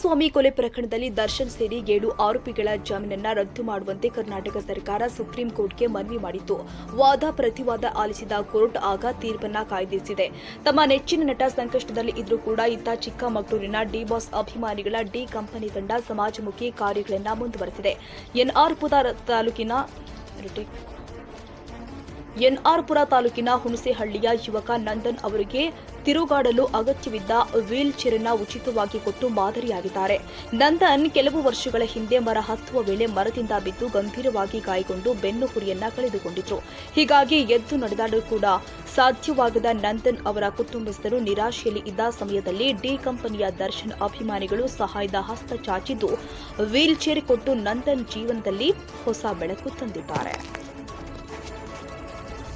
ಸ್ವಾಮಿ ಕೊಲೆ ಪ್ರಕರಣದಲ್ಲಿ ದರ್ಶನ್ ಸೇರಿ ಏಳು ಆರೋಪಿಗಳ ಜಾಮೀನನ್ನ ರದ್ದು ಮಾಡುವಂತೆ ಕರ್ನಾಟಕ ಸರ್ಕಾರ ಸುಪ್ರೀಂ ಕೋರ್ಟ್ಗೆ ಮನವಿ ಮಾಡಿತ್ತು. ವಾದ ಪ್ರತಿವಾದ ಆಲಿಸಿದ ಕೋರ್ಟ್ ಆಗ ತೀರ್ಪನ್ನ ಕಾಯ್ದಿರಿಸಿದೆ. ತಮ್ಮ ನೆಚ್ಚಿನ ನಟ ಸಂಕಷ್ಟದಲ್ಲಿ ಇದ್ರೂ ಕೂಡ ಇತ್ತ ಚಿಕ್ಕಮಗಳೂರಿನ ಡಿ ಬಾಸ್ ಅಭಿಮಾನಿಗಳ ಡಿ ಕಂಪನಿ ತಂಡ ಸಮಾಜಮುಖಿ ಕಾರ್ಯಗಳನ್ನ ಮುಂದುವರೆಸಿದೆ. ಎನ್ಆರ್ ಪುರ ತಾಲೂಕಿನ ಎನ್ಆರ್ಪುರ ತಾಲೂಕಿನ ಹುಣಸೆಹಳ್ಳಿಯ ಯುವಕ ನಂದನ್ ಅವರಿಗೆ ತಿರುಗಾಡಲು ಅಗತ್ಯವಿದ್ದ ವೀಲ್ ಚೇರ್ನ ಉಚಿತವಾಗಿ ಕೊಟ್ಟು ಮಾದರಿಯಾಗಿದ್ದಾರೆ. ನಂದನ್ ಕೆಲವು ವರ್ಷಗಳ ಹಿಂದೆ ಮರ ಹತ್ತುವ ವೇಳೆ ಮರದಿಂದ ಬಿದ್ದು ಗಂಭೀರವಾಗಿ ಗಾಯಗೊಂಡು ಬೆನ್ನು ಹುರಿಯನ್ನ ಕಳೆದುಕೊಂಡಿದ್ರು. ಹೀಗಾಗಿ ಎದ್ದು ನಡೆದಾಡಲು ಕೂಡ ಸಾಧ್ಯವಾಗದ ನಂದನ್ ಅವರ ಕುಟುಂಬಸ್ಥರು ನಿರಾಶೆಯಲ್ಲಿ ಇದ್ದ ಸಮಯದಲ್ಲಿ ಡಿ ಕಂಪನಿಯ ದರ್ಶನ್ ಅಭಿಮಾನಿಗಳು ಸಹಾಯದ ಹಸ್ತ ಚಾಚಿದ್ದು ವೀಲ್ ಚೇರ್ ಕೊಟ್ಟು ನಂದನ್ ಜೀವನದಲ್ಲಿ ಹೊಸ ಬೆಳಕು ತಂದಿದ್ದಾರೆ.